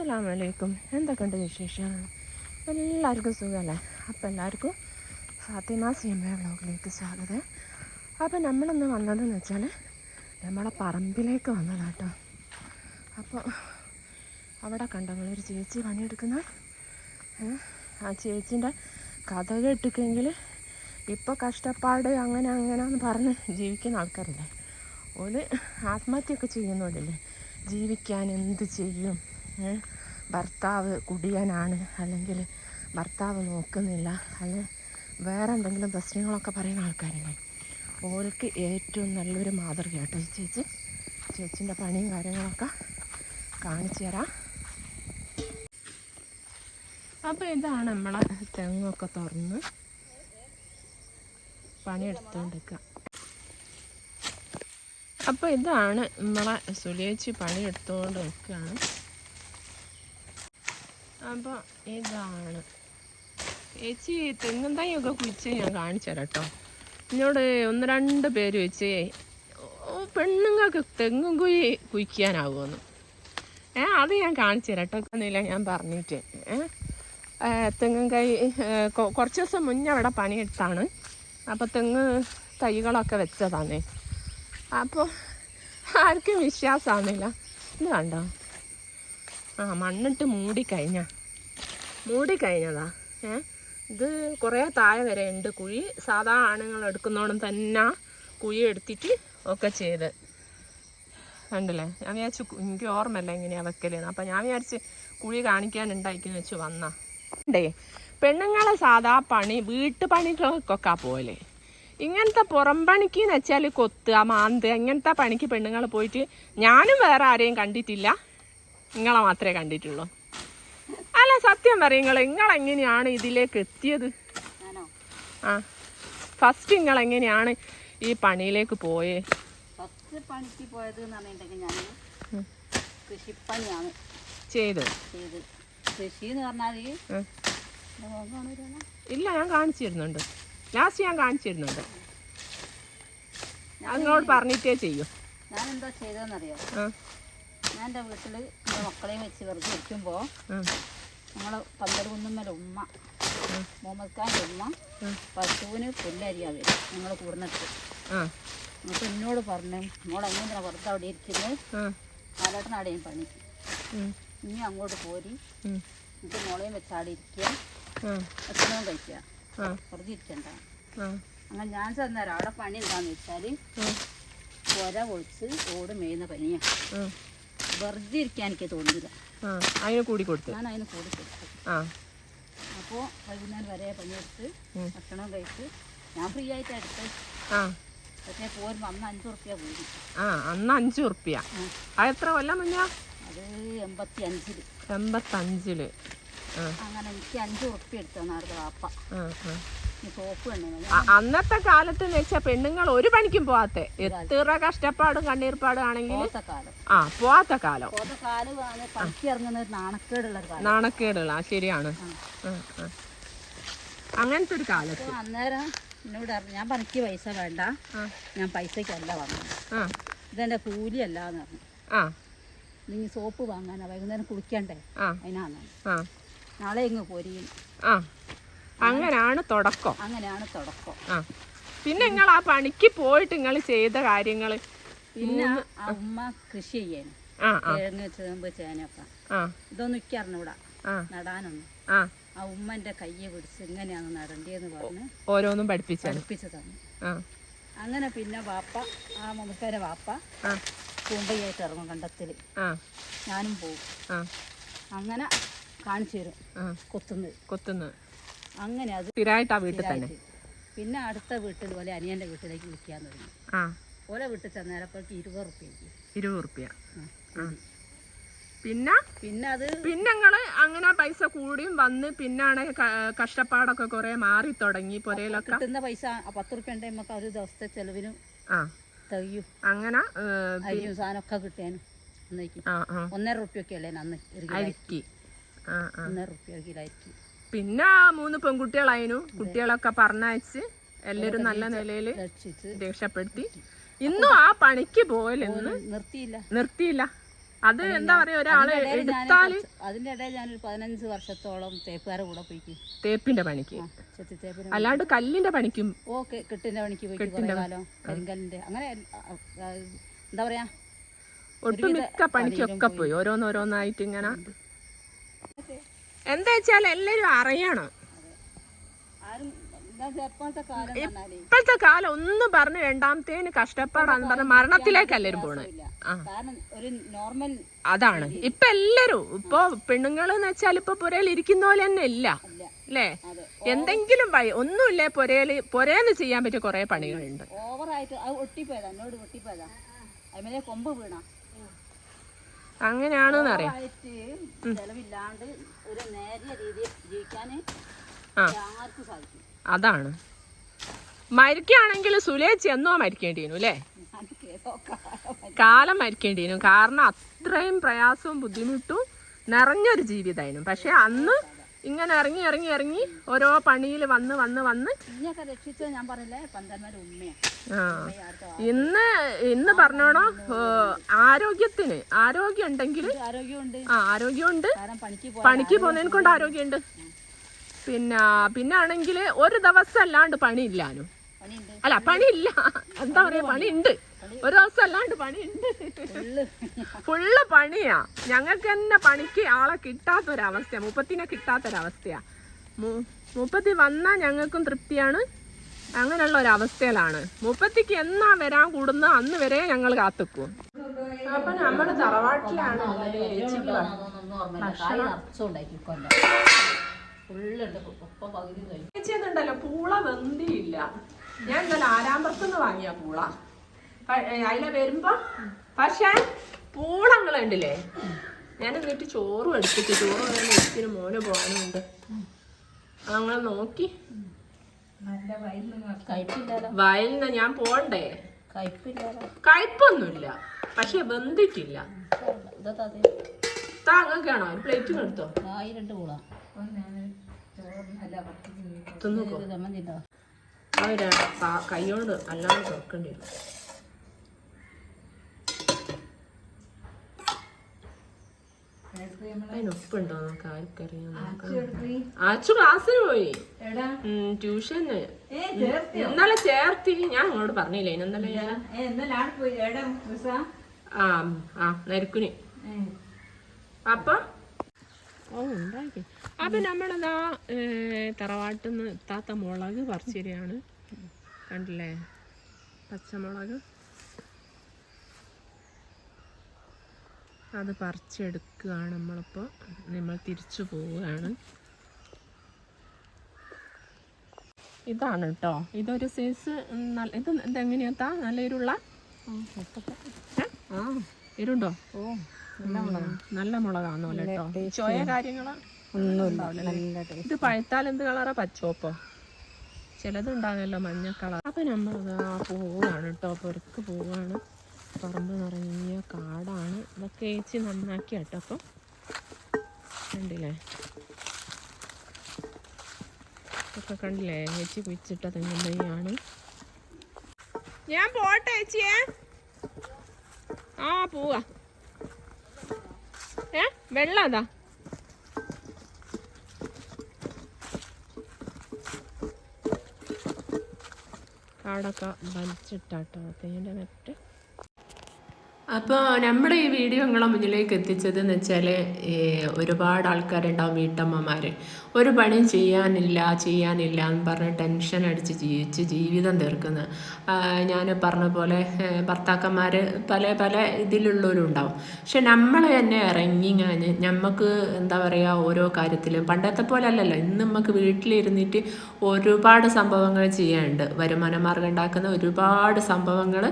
അസ്സലാമു വലൈക്കും എന്തൊക്കെയുണ്ട് വിശേഷം? എല്ലാവർക്കും സുഖമല്ലേ അപ്പം എല്ലാവർക്കും ഫാത്തിമ സീമ വ്ളോഗിലേക്ക് സ്വാഗതം. അപ്പം നമ്മളിന്ന് വന്നതെന്ന് വെച്ചാൽ നമ്മളെ പറമ്പിലേക്ക് വന്നതാട്ടോ. അപ്പോൾ അവിടെ കണ്ടങ്ങളൊരു ചേച്ചി പണിയെടുക്കുന്ന ആ ചേച്ചീന്റെ കഥ കേട്ടിക്കെങ്കിൽ ഇപ്പോൾ കഷ്ടപ്പാട് അങ്ങനെ അങ്ങനെ എന്ന് പറഞ്ഞ് ജീവിക്കുന്ന ആൾക്കാരില്ലേ? ഓൽ ആത്മഹത്യയൊക്കെ ചെയ്യുന്നവരില്ലേ ജീവിക്കാൻ എന്ത് ചെയ്യും? ഭർത്താവ് കുടിയനാണ് അല്ലെങ്കിൽ ഭർത്താവ് നോക്കുന്നില്ല. അല്ലെ വേറെ എന്തെങ്കിലും പ്രശ്നങ്ങളൊക്കെ പറയുന്ന ആൾക്കാരില്ലേ? ഓർക്ക് ഏറ്റവും നല്ലൊരു മാതൃക കേട്ടോ ഈ ചേച്ചി. ചേച്ചിന്റെ പണിയും കാര്യങ്ങളൊക്കെ കാണിച്ചു തരാം. അപ്പോൾ ഇതാണ് നമ്മളെ തെങ്ങൊക്കെ തുറന്ന് പണിയെടുത്തുകൊണ്ടിരിക്കുക അപ്പോൾ ഇതാണ് നമ്മളെ സുലേച്ചി പണിയെടുത്തുകൊണ്ട് നിൽക്കുകയാണ് അപ്പോൾ ഇതാണ്. ചേച്ചി തെങ്ങും തൈയൊക്കെ കുഴിച്ച് ഞാൻ കാണിച്ചു തരാം കേട്ടോ. എന്നോട് ഒന്ന് രണ്ട് പേര് വെച്ച് പെണ്ണുങ്ങൾക്ക് തെങ്ങും കുഴി കുഴിക്കാനാവുമെന്ന്. ഏ അത് ഞാൻ കാണിച്ചു തരാം കേട്ടോ. എന്നില്ല ഞാൻ പറഞ്ഞിട്ട്. ഏ തെങ്ങും കൈ കുറച്ച് ദിവസം മുന്നേ അവിടെ പണിയെടുത്താണ്. അപ്പോൾ തെങ്ങ് തൈകളൊക്കെ വെച്ചതാണ്. അപ്പോൾ ആർക്കും വിശ്വാസമാകുന്നില്ല ഇത് കണ്ടോ? ആ മണ്ണിട്ട് മൂടിക്കഴിഞ്ഞ. മൂടിക്കഴിഞ്ഞതാ ഏ? ഇത് കുറേ താഴെ വരെ ഉണ്ട് കുഴി. സാധാ ആണുങ്ങൾ എടുക്കുന്നോണം തന്നെ കുഴി എടുത്തിട്ട് ഒക്കെ ചെയ്ത്. കണ്ടില്ലേ? ഞാൻ വിചാരിച്ചു എനിക്ക് ഓർമ്മയല്ല എങ്ങനെയാ വെക്കലെന്ന്. അപ്പം ഞാൻ വിചാരിച്ച് കുഴി കാണിക്കാനുണ്ടായിക്കെന്ന് വെച്ച് വന്നാ. ഉണ്ടേ പെണ്ണുങ്ങളെ സാധാ പണി വീട്ടുപണികൾക്കൊക്കെ പോലെ ഇങ്ങനത്തെ പുറം പണിക്ക് എന്ന് വെച്ചാൽ കൊത്തുക മാന്ത് ഇങ്ങനത്തെ പണിക്ക് പെണ്ണുങ്ങൾ പോയിട്ട് ഞാനും വേറെ ആരെയും കണ്ടിട്ടില്ല. നിങ്ങളെ മാത്രമേ കണ്ടിട്ടുള്ളൂ. സത്യം പറയും നിങ്ങൾ എങ്ങനെയാണ് ഇതിലേക്ക് എത്തിയത്? ആ. ഫസ്റ്റ് നിങ്ങൾ എങ്ങനെയാണ് ഈ പണിയിലേക്ക് പോയേ? ഫസ്റ്റ് പണിക്ക് പോയത് ഞാൻ. കൃഷിപ്പണിയാണ്. ചെയ്ത് ചെയ്ത്. കൃഷി എന്ന് പറഞ്ഞാൽ ഉം. കാണൂല ഇല്ല ഞാൻ കാണിച്ചിരുന്നുണ്ട്. ലാസ്റ്റ് ഞാൻ കാണിച്ചിരുന്നുണ്ട്. നിങ്ങളോട് പറഞ്ഞിട്ടേ ചെയ്യൂ. ഞാൻ എന്താ ചെയ്തതെന്നറിയോ ഞാൻ എന്റെ വീട്ടിൽ എന്റെ മക്കളെയും വെച്ച് വെറുതെ ഇരിക്കുമ്പോൾ ഞങ്ങൾ പന്തൽ ഉമ്മ. മുഹമ്മദ് ഖാന്റെ ഉമ്മ. പശുവിന് പുല്ലരിയാ വരും. ഞങ്ങൾ കൂടുന്നിട്ട് എന്നിട്ട് എന്നോട് പറഞ്ഞു മോൾ എങ്ങനെ പുറത്ത് അവിടെ ഇരിക്കുന്നത് ആ. കാലഘട്ടനാടെയും പണി? ഇനി അങ്ങോട്ട് പോരി. ഇത് മോളെയും വെച്ച് അവിടെ ഇരിക്കുക ഭക്ഷണവും കഴിക്കുക ആ. ഇരിക്കണ്ട. അങ്ങനെ ഞാൻ ചെന്നേരം. അവിടെ പണി എന്താന്ന് വെച്ചാൽ ഉം, പുര പൊളിച്ച് ഓട് മേയുന്ന പനിയാണ് വെറുതെ ഇരിക്കാൻ എനിക്ക് തോന്നിയില്ല. ആ അതിന് കൂടി കൊടുത്തു. ഞാൻ അതിന് കൂടി കൊടുത്തു. ആ. അപ്പോൾ വൈകുന്നേരം വരെ പണിയെടുത്ത്. ഭക്ഷണം കഴിച്ച് ഞാൻ ഫ്രീ ആയിട്ട് എടുത്ത്. ആ. പക്ഷേ പോരുമ്പോൾ അന്ന് അഞ്ച് റുപ്യ കൂടി ആ അന്ന് അഞ്ച് ഉറുപ്പ്യ. അത് എത്ര കൊല്ലം മുന്നേ? അത് എൺപത്തി അഞ്ചിൽ എൺപത്തഞ്ചിൽ. ആ. അങ്ങനെ എനിക്ക് അഞ്ച് ഉറുപ്യ എടുത്തു നാടുക വാപ്പ അന്നത്തെ കാലത്ത് എന്ന് വെച്ചാൽ പെണ്ണുങ്ങൾ ഒരു പണിക്കും പോവാത്തെ. എത്ര കഷ്ടപ്പാടും കണ്ണീർപ്പാടും ആണെങ്കിൽ ആ പോവാത്ത കാലം. നാണക്കേടുള്ള ശരിയാണ്. അങ്ങനത്തെ ഒരു കാലത്ത്. അന്നേരം എന്നോട് ഞാൻ പണിക്ക് പൈസ വേണ്ട. ഞാൻ പൈസക്കല്ല വന്നത്. ഇതെന്റെ കൂലിയല്ല എന്ന് പറഞ്ഞു നീ സോപ്പ് വാങ്ങാനാ വൈകുന്നേരം കുളിക്കണ്ടേ? അതിനാന്ന് നാളെ ഇങ്ങ് പോരിയും. അങ്ങനാണ് തുടക്കം. അങ്ങനെയാണ് തുടക്കം. ആ. പിന്നെ നിങ്ങൾ ആ പണിക്ക് പോയിട്ട് നിങ്ങൾ ചെയ്ത കാര്യങ്ങൾ പിന്നെ അമ്മ കൃഷി ചെയ്യാൻ. കിഴങ്ങ് ചേമ്പ് ചേനയൊക്കെ. ആ. ഇതൊന്നും എനിക്ക് അറിഞ്ഞൂടാ. നടാനൊന്നും. ആ. ഉമ്മന്റെ കയ്യെ പിടിച്ച് ഇങ്ങനെയാണ് നടണ്ടിയെന്ന് പറഞ്ഞ് ഓരോന്നും പഠിപ്പിച്ചാണ്. പഠിപ്പിച്ചു തന്നു. അങ്ങനെ പിന്നെ വാപ്പ ആ മമ്മക്കാരെ വാപ്പ ആ. തൂമ്പയായിട്ട് ഇറങ്ങും കണ്ടത്തിൽ ഞാനും പോകും അങ്ങനെ കാണിച്ചു തരും. കൊത്തുന്നത്. കൊത്തുന്നത്. കൊത്തുന്നു അങ്ങനെ അത് സ്ഥിരമായിട്ട് ആ വീട്ടിൽ തന്നെ? പിന്നെ അടുത്ത വീട്ടിൽ പോലെ അനിയന്റെ വീട്ടിലേക്ക് വിളിക്കാൻ തുടങ്ങി. ആ. ഓലെ വീട്ടിൽ ചെന്നേരപ്പോഴേക്ക് ഇരുപത് റുപ്യക്ക്. ഇരുപത് റുപ്യ. പിന്നെ? പിന്നെ അത് പിന്നെ നിങ്ങൾ അങ്ങനെ പൈസ കൂടിയും വന്ന് പിന്നാണ് കഷ്ടപ്പാടൊക്കെ കുറെ മാറി തുടങ്ങി പുരയിലൊക്കെ. കിട്ടുന്ന പൈസ പത്ത് റുപ്യ ഉണ്ടെങ്കിൽ നമുക്ക് ഒരു ദിവസത്തെ ചെലവിനും ആ. തയ്യു. അങ്ങനെ അരിയും സാധനമൊക്കെ കിട്ടാനും ആ ഒന്നര റുപ്യൊക്കെ അല്ലേ അന്ന് അരിക്കി. ഒന്നര റുപ്യ കിലോ അരിക്ക് പിന്നെ മൂന്ന് പെൺകുട്ടികളായിരുന്നു കുട്ടികളൊക്കെ പറഞ്ഞയച്ച് എല്ലാരും നല്ല നിലയിൽ രക്ഷിച്ച് രക്ഷപ്പെടുത്തി. ഇന്നും ആ പണിക്ക് പോയല്ലേ നിർത്തിയില്ല. നിർത്തിയില്ല. അത് എന്താ പറയാ ഒരാളെ എടുത്താൽ അതിന്റെ ഇടയിൽ ഞാനൊരു പതിനഞ്ച് വർഷത്തോളം തേപ്പുകാരെ കൂടെ പോയി തേപ്പിന്റെ പണിക്ക്. അല്ലാണ്ട് കല്ലിന്റെ പണിക്കും ഓ കെ- കെട്ടിന്റെ പണിക്ക് പോയി കാലം. കരിങ്കല്ലിന്റെ അങ്ങനെ എന്താ പറയാ? ഒട്ടുമിക്ക പണിക്കൊക്കെ പോയി. ഓരോന്നോരോന്നായിട്ട് ഇങ്ങനെ എന്താ വെച്ചാൽ എല്ലാരും അറിയണം. ഇപ്പോഴത്തെ കാലം ഒന്നും പറഞ്ഞു രണ്ടാമത്തേന് കഷ്ടപ്പാടാന്ന് പറഞ്ഞ മരണത്തിലേക്ക് എല്ലാരും പോണേ. അതാണ്. ഇപ്പൊ എല്ലാരും ഇപ്പൊ പെണ്ണുങ്ങൾന്ന് വെച്ചാൽ ഇപ്പൊ പുരയിൽ ഇരിക്കുന്ന പോലെ തന്നെ ഇല്ല. അല്ലേ? എന്തെങ്കിലും വഴി ഒന്നുമില്ലേ പുരയിൽ പുരയെന്ന് ചെയ്യാൻ പറ്റിയ കുറെ പണികളുണ്ട്. ഓവറായിട്ട് ഒട്ടിപ്പോയതാ എന്നോട് ഒട്ടിപ്പോയതാ. കൊമ്പ് വീണ. അങ്ങനെയാണെന്ന് അറിയാം. ചെലവില്ലാണ്ട് ഒരു നേരിയ രീതിയിൽ ജീവിക്കാൻ ആ. ആർക്കും സാധിക്കും അതാണ്. മരിക്കുകയാണെങ്കിൽ സുലേച്ചി എന്നോ മരിക്കേണ്ടിയിരുന്നു അല്ലേ? കാലം മരിക്കേണ്ടി കാലം മരിക്കേണ്ടിയിരുന്നു കാരണം അത്രയും പ്രയാസവും ബുദ്ധിമുട്ടും നിറഞ്ഞൊരു ജീവിതമായിരുന്നു. പക്ഷെ അന്ന് ഇങ്ങനെ ഇറങ്ങി ഇറങ്ങി ഇറങ്ങി ഓരോ പണിയിൽ വന്ന് വന്ന് വന്ന്. ഇന്ന് ഇന്ന് പറഞ്ഞോണോ? ആരോഗ്യത്തിന്. ആരോഗ്യം ഉണ്ടെങ്കിൽ ആ ആരോഗ്യമുണ്ട്. പണിക്ക് പോകുന്നതിന് കൊണ്ട് ആരോഗ്യമുണ്ട്. പിന്നെ പിന്നെ ആണെങ്കിൽ ഒരു ദിവസം അല്ലാണ്ട് പണിയില്ലാനും അല്ല പണിയില്ല. എന്താ പറയാ? പണിയുണ്ട്. ഒരു ദിവസം അല്ലാണ്ട് പണിയുണ്ട്. ഫുള്ള് പണിയാ. ഞങ്ങൾക്ക് തന്നെ പണിക്ക് ആളെ കിട്ടാത്തൊരവസ്ഥയാണ് മുപ്പത്തിനെ കിട്ടാത്തൊരവസ്ഥയാ. മുപ്പത്തി വന്നാൽ ഞങ്ങൾക്കും തൃപ്തിയാണ്. അങ്ങനെയുള്ള ഒരു അവസ്ഥയിലാണ് മുപ്പത്തിക്ക് എന്നാ വരാൻ കൂടുന്ന അന്ന് വരെ ഞങ്ങൾ കാത്തുക്കും. അപ്പൊ നമ്മൾ തറവാട്ടിലാണ് ഉണ്ടല്ലോ ചേച്ചിന്നുണ്ടല്ലോ പൂള വെന്തിയില്ല. ഞാൻ ഇന്നലെ ആരാമ്പറത്തുനിന്ന് വാങ്ങിയ പൂള. അതിലെ വരുമ്പോ പക്ഷേ പൂളങ്ങൾ ഉണ്ടല്ലേ ഞാൻ എന്നിട്ട് ചോറും എടുത്തിട്ട് ചോറ് വേണം മോനെ മോന് പോകാനുണ്ട്. അങ്ങനെ നോക്കി. വയലിന് വയലിൽ നിന്ന് ഞാൻ പോണ്ടേ? കയ്പൊന്നുമില്ല പക്ഷെ വെന്തിട്ടില്ല. താങ്ങൊക്കെയാണോ ഒരു പ്ലേറ്റ് എടുത്തോ? രണ്ട് കൂടാ അവർ കൈകൊണ്ട് അല്ലാണ്ട് തുറക്കേണ്ടി വരും. അതിന് ഉപ്പുണ്ടോ നമുക്ക് ആർക്കറിയാം ആച്ചു ക്ലാസ്സിന് പോയി. ട്യൂഷൻ ട്യൂഷന്. ഇന്നലെ ചേർത്തി. ഞാൻ അങ്ങോട്ട് പറഞ്ഞില്ലേ ഇന്നലെ ഞാൻ ആ ആ നരുക്കുനി. അപ്പൊ? ഓ ഉണ്ടാക്കി. അപ്പൊ നമ്മളതാ തറവാട്ടിൽ നിന്ന് എത്താത്ത മുളക് പറിച്ചിരിയാണ്. കണ്ടില്ലേ? പച്ചമുളക്. അത് പറിച്ചെടുക്കുകയാണ് നമ്മളിപ്പോൾ നമ്മൾ തിരിച്ചു പോവുകയാണ്. ഇതാണ് കേട്ടോ ഇതൊരു സൈസ് നല്ല ഇത് ഇതെങ്ങനെയാത്താ നല്ല ഇരുള്ള? ആ ഇരുണ്ടോ? ഓ നല്ല മുളകാണല്ലോ കേട്ടോ ചോയ കാര്യങ്ങളോ ഇത് പഴുത്താൽ എന്ത് കളറാ? പച്ചോപ്പോ. ചിലതുണ്ടാകുമല്ലോ മഞ്ഞ കളർ. അപ്പൊ നമ്മൾ പോവാണ് കേട്ടോ പൊരുക്ക് പോവാണ് പറമ്പ് നിറഞ്ഞ കാടാണ്. ഇതൊക്കെ ഏച്ചി നന്നാക്കി കേട്ടോ അപ്പം. കണ്ടില്ലേ? ഇതൊക്കെ കണ്ടില്ലേ? ഏച്ചി കുഴിച്ചിട്ട തെങ്ങും ഞാൻ പോട്ടെ ഏച്ചിയെ ആ പോവാ. ഏ വെള്ളം അതാ. കാടൊക്കെ വലിച്ചിട്ടാട്ടോ തേന്റെ നെറ്റ് അപ്പോൾ നമ്മുടെ ഈ വീഡിയോ നിങ്ങളെ മുന്നിലേക്ക് എത്തിച്ചത് എന്ന് വെച്ചാൽ ഒരുപാട് ആൾക്കാരുണ്ടാവും വീട്ടമ്മമാർ ഒരു പണിയും ചെയ്യാനില്ല ചെയ്യാനില്ല എന്ന് പറഞ്ഞ് ടെൻഷൻ അടിച്ച് ജീവിച്ച് ജീവിതം തീർക്കുന്ന. ഞാൻ പറഞ്ഞ പോലെ ഭർത്താക്കന്മാർ പല പല ഇതിലുള്ളവരും ഉണ്ടാവും. പക്ഷെ നമ്മൾ തന്നെ ഇറങ്ങി ഞാൻ നമുക്ക് എന്താ പറയുക ഓരോ കാര്യത്തിലും പണ്ടത്തെ പോലെ അല്ലല്ലോ ഇന്ന് നമുക്ക് വീട്ടിലിരുന്നിട്ട് ഒരുപാട് സംഭവങ്ങൾ ചെയ്യാനുണ്ട്. വരുമാന ഉണ്ടാക്കുന്ന ഒരുപാട് സംഭവങ്ങൾ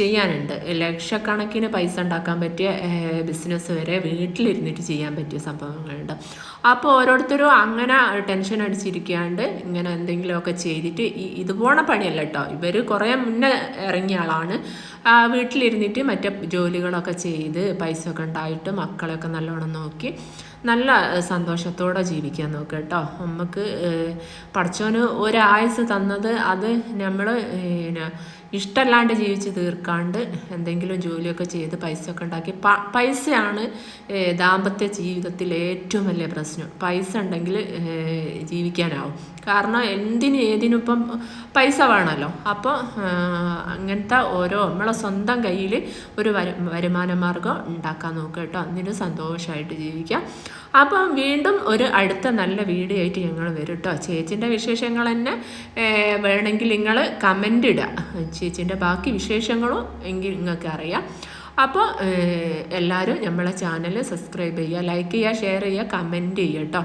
ചെയ്യാനുണ്ട്. ലക്ഷക്കണക്കിന് പൈസ ഉണ്ടാക്കാൻ പറ്റിയ ബിസിനസ് വരെ വീട്ടിലിരുന്നിട്ട് ചെയ്യാൻ പറ്റിയ സംഭവങ്ങളുണ്ട്. അപ്പോൾ ഓരോരുത്തരും അങ്ങനെ ടെൻഷൻ അടിച്ചിരിക്കാണ്ട് ഇങ്ങനെ എന്തെങ്കിലുമൊക്കെ ചെയ്തിട്ട് ഈ ഇതുപോണ പണിയല്ല കേട്ടോ ഇവർ കുറേ മുന്നേ ഇറങ്ങിയ ആളാണ്. വീട്ടിലിരുന്നിട്ട് മറ്റേ ജോലികളൊക്കെ ചെയ്ത് പൈസ ഒക്കെ ഉണ്ടായിട്ട് മക്കളെയൊക്കെ നല്ലോണം നോക്കി നല്ല സന്തോഷത്തോടെ ജീവിക്കാൻ നോക്കുക കേട്ടോ നമുക്ക് പഠിച്ചോന് ഒരായുസ് തന്നത് അത് നമ്മൾ ഇഷ്ടമല്ലാണ്ട് ജീവിച്ച് തീർക്കാണ്ട് എന്തെങ്കിലും ജോലിയൊക്കെ ചെയ്ത് പൈസ ഒക്കെ ഉണ്ടാക്കി. പ- പൈസയാണ് ദാമ്പത്യ ജീവിതത്തിൽ ഏറ്റവും വലിയ പ്രശ്നം. പൈസ ഉണ്ടെങ്കിൽ ജീവിക്കാനാവും. കാരണം എന്തിന് ഏതിനിപ്പം പൈസ വേണമല്ലോ. അപ്പോൾ അങ്ങനത്തെ ഓരോ നമ്മളെ സ്വന്തം കയ്യിൽ ഒരു വരു വരുമാന മാർഗം ഉണ്ടാക്കാൻ നോക്കുക കേട്ടോ. അതിന് സന്തോഷമായിട്ട് ജീവിക്കാം. അപ്പം വീണ്ടും ഒരു അടുത്ത നല്ല വീഡിയോ ആയിട്ട് ഞങ്ങൾ വരും കേട്ടോ. ചേച്ചിന്റെ വിശേഷങ്ങൾ തന്നെ വേണമെങ്കിൽ നിങ്ങൾ കമന്റ് ഇടുക. ചേച്ചിന്റെ ബാക്കി വിശേഷങ്ങളും എങ്കിൽ നിങ്ങൾക്ക് അറിയാം. അപ്പോൾ എല്ലാവരും നമ്മളെ ചാനൽ സബ്സ്ക്രൈബ് ചെയ്യുക ലൈക്ക് ചെയ്യുക ഷെയർ ചെയ്യുക കമന്റ് ചെയ്യുക കേട്ടോ.